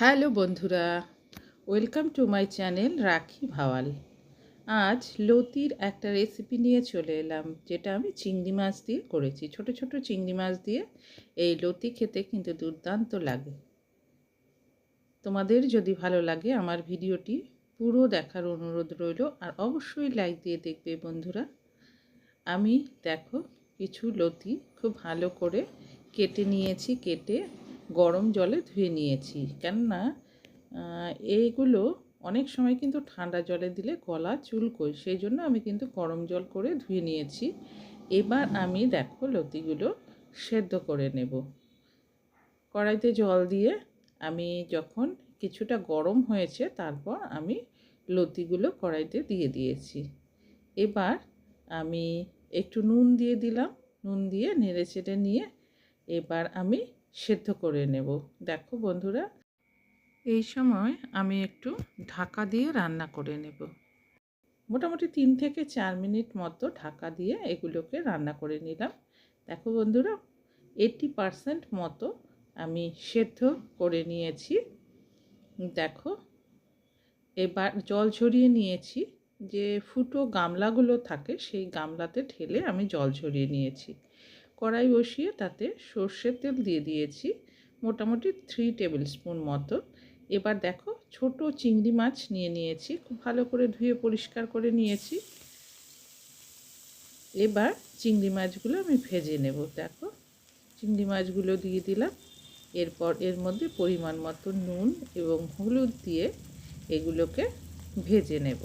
Hello বন্ধুরা, welcome to my channel রাখি ভাওয়াল। আজ লতির একটা রেসিপি নিয়ে চলে এলাম, যেটা আমি চিংড়ি মাছ দিয়ে করেছি। ছোট ছোট চিংড়ি মাছ দিয়ে এই লতি খেতে কিন্তু দুর্দান্ত লাগে। তোমাদের যদি ভালো লাগে আমার ভিডিওটি, পুরো দেখার অনুরোধ রইল, আর অবশ্যই লাইক দিয়ে দেখবে বন্ধুরা। আমি দেখো, কিছু লতি খুব ভালো করে কেটে নিয়েছি, কেটে গরম জলে ধুয়ে নিয়েছি। কেননা এইগুলো অনেক সময় কিন্তু ঠান্ডা জলে দিলে গলা চুলকোয়। সেই জন্য আমি কিন্তু গরম জল করে ধুয়ে নিয়েছি। এবার আমি দেখো লতিগুলো সেদ্ধ করে নেব। কড়াইতে জল দিয়ে আমি যখন কিছুটা গরম হয়েছে, তারপর আমি লতিগুলো কড়াইতে দিয়ে দিয়েছি। এবার আমি একটু নুন দিয়ে দিলাম। নুন দিয়ে নেড়ে চেড়ে নিয়ে এবার আমি সেদ্ধ করে নেব। দেখো বন্ধুরা, এই সময় আমি একটু ঢাকা দিয়ে রান্না করে নেব। মোটামুটি তিন থেকে চার মিনিট মতো ঢাকা দিয়ে এগুলোকে রান্না করে নিলাম। দেখো বন্ধুরা এইটি পারসেন্ট মতো আমি সেদ্ধ করে নিয়েছি। দেখো, এবার জল ঝরিয়ে নিয়েছি। যে ফুটো গামলাগুলো থাকে, সেই গামলাতে ঢেলে আমি জল ঝরিয়ে নিয়েছি। কড়াই বসিয়ে তাতে সর্ষের তেল দিয়ে দিয়েছি। মোটামুটি থ্রি টেবিল স্পুন মতো। এবার দেখো ছোট চিংড়ি মাছ নিয়ে নিয়েছি, খুব ভালো করে ধুয়ে পরিষ্কার করে নিয়েছি। এবার চিংড়ি মাছগুলো আমি ভেজে নেব, দেখো। চিংড়ি মাছগুলো দিয়ে দিলাম। এরপর এর মধ্যে পরিমাণ মতো নুন এবং হলুদ দিয়ে এগুলোকে ভেজে নেব।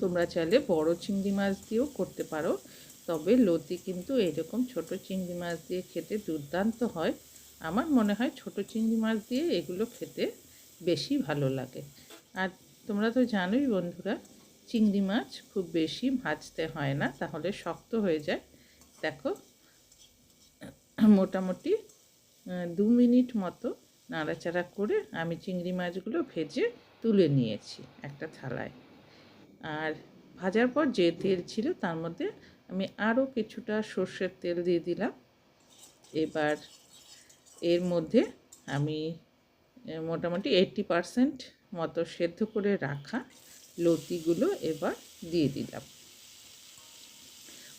তোমরা চাইলে বড় চিংড়ি মাছ দিয়েও করতে পারো। তবে লতি কিন্তু এরকম ছোট চিংড়ি মাছ দিয়ে খেতে দুর্দান্ত হয়। আমার মনে হয় ছোট চিংড়ি মাছ দিয়ে এগুলো খেতে বেশি ভালো লাগে। আর তোমরা তো জানোই বন্ধুরা, চিংড়ি মাছ খুব বেশি ভাজতে হয় না, তাহলে শক্ত হয়ে যায়। দেখো, মোটামুটি দু মিনিট মতো নাড়াচাড়া করে আমি চিংড়ি মাছগুলো ভেজে তুলে নিয়েছি একটা থালায়। আর ভাজার পর যে তেল ছিল তার মধ্যে আমি আরও কিছুটা সর্ষের তেল দিয়ে দিলাম। এবার এর মধ্যে আমি মোটামুটি এইটটি পারসেন্ট মতো সেদ্ধ করে রাখা লতিগুলো এবার দিয়ে দিলাম।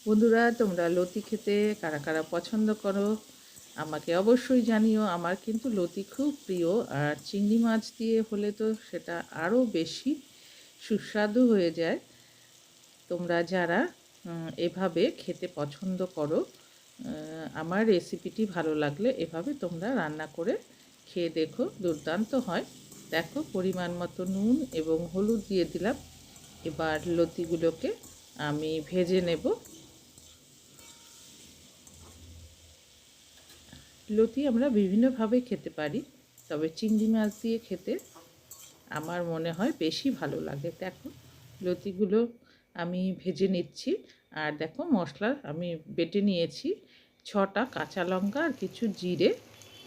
বন্ধুরা, তোমরা লতি খেতে কারা কারা পছন্দ করো আমাকে অবশ্যই জানিও। আমার কিন্তু লতি খুব প্রিয় আর চিংড়ি মাছ দিয়ে হলে তো সেটা আরও বেশি সুস্বাদু হয়ে যায়। তোমরা যারা এভাবে খেতে পছন্দ করো। আমার রেসিপিটি ভালো লাগলে এভাবে তোমরা রান্না করে খেয়ে দেখো, দুর্দান্ত হয়। দেখো, পরিমাণ মতো নুন এবং হলুদ দিয়ে দিলাম। এবার লতিগুলোকে আমি ভেজে নেব। লতি আমরা বিভিন্নভাবে খেতে পারি, তবে চিংড়ি মাছ দিয়ে খেতে আমার মনে হয় বেশি ভালো লাগে। দেখো, লতিগুলো আমি ভেজে নিচ্ছি। আর দেখো মশলা আমি বেটে নিয়েছি। ছটা কাঁচা লঙ্কা আর কিছু জিরে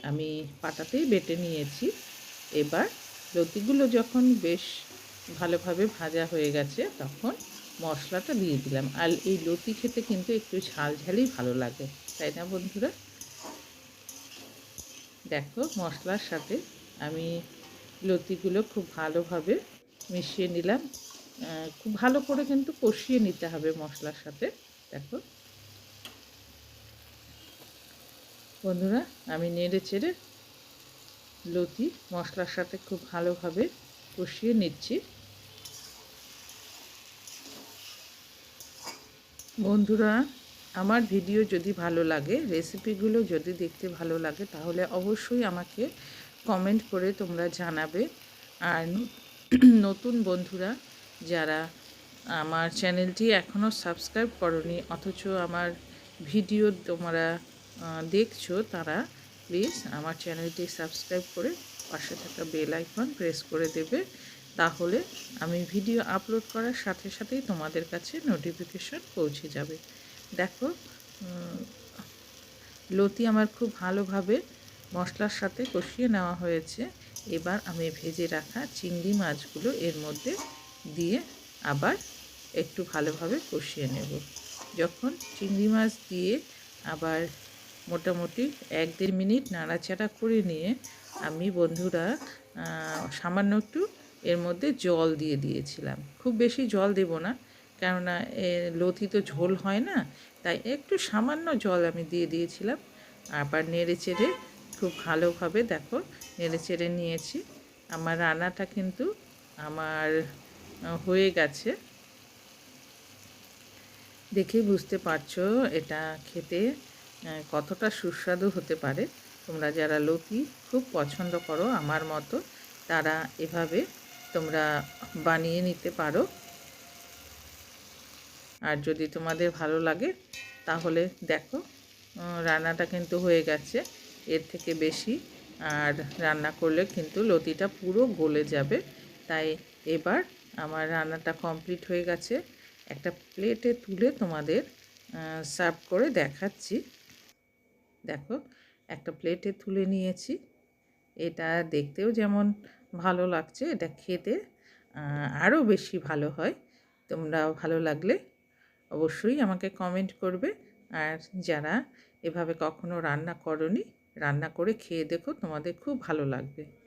আমি পাটাতেই বেটে নিয়েছি। এবার লতিগুলো যখন বেশ ভালোভাবে ভাজা হয়ে গেছে, তখন মশলাটা দিয়ে দিলাম। আর এই লতি খেতে কিন্তু একটু ঝাল ঝালই ভালো লাগে, তাই না বন্ধুরা? দেখো মশলার সাথে আমি লতিগুলো খুব ভালোভাবে মিশিয়ে নিলাম। খুব ভালো করে কিন্তু কষিয়ে নিতে হবে মশলার সাথে। দেখো। বন্ধুরা, আমি নেড়ে চেড়ে লতি মশলার সাথে খুব ভালোভাবে কষিয়ে নিচ্ছি। বন্ধুরা, আমার ভিডিও যদি ভালো লাগে, রেসিপিগুলো যদি দেখতে ভালো লাগে, তাহলে অবশ্যই আমাকে কমেন্ট করে তোমরা জানাবে। আর নতুন বন্ধুরা যারা আমার চ্যানেলটি এখনও সাবস্ক্রাইব করনি, অথচ আমার ভিডিও তোমরা দেখছ, তারা প্লিজ আমার চ্যানেলটি সাবস্ক্রাইব করে পাশে থাকা বেল আইকন প্রেস করে দেবে। তাহলে আমি ভিডিও আপলোড করার সাথে সাথেই তোমাদের কাছে নোটিফিকেশন পৌঁছে যাবে। দেখো লতি আমার খুব ভালোভাবে মশলার সাথে কষিয়ে নেওয়া হয়েছে। এবার আমি ভেজে রাখা চিংড়ি মাছগুলো এর মধ্যে দিয়ে আবার একটু ভালোভাবে কষিয়ে নেব। যখন চিংড়ি মাছ দিয়ে আবার মোটামুটি এক দেড় মিনিট নাড়াচাড়া করে নিয়ে আমি বন্ধুরা সামান্য একটু এর মধ্যে জল দিয়ে দিয়েছিলাম। খুব বেশি জল দেব না, কেননা এ লতি তো ঝোল হয় না, তাই একটু সামান্য জল আমি দিয়ে দিয়েছিলাম। আবার নেড়ে চেড়ে খুব ভালোভাবে দেখো, নেড়ে চেড়ে নিয়েছি। আমার রান্নাটা কিন্তু আমার হয়ে গেছে। দেখেই বুঝতে পারছ এটা খেতে কতটা সুস্বাদু হতে পারে। তোমরা যারা লতি খুব পছন্দ করো আমার মতো, তারা এভাবে তোমরা বানিয়ে নিতে পারো। আর যদি তোমাদের ভালো লাগে, তাহলে দেখো রান্নাটা কিন্তু হয়ে গেছে, এর থেকে বেশি। আর রান্না করলে কিন্তু লতিটা পুরো গলে যাবে। তাই এবার আমার রান্নাটা কমপ্লিট হয়ে গেছে। একটা প্লেটে তুলে তোমাদের সার্ভ করে দেখাচ্ছি। দেখো, একটা প্লেটে তুলে নিয়েছি। এটা দেখতেও যেমন ভালো লাগছে, এটা খেতে আরও বেশি ভালো হয়। তোমরা ভালো লাগলে অবশ্যই আমাকে কমেন্ট করবে। আর যারা এভাবে কখনো রান্না করনি, রান্না করে খেয়ে দেখো, তোমাদের খুব ভালো লাগবে।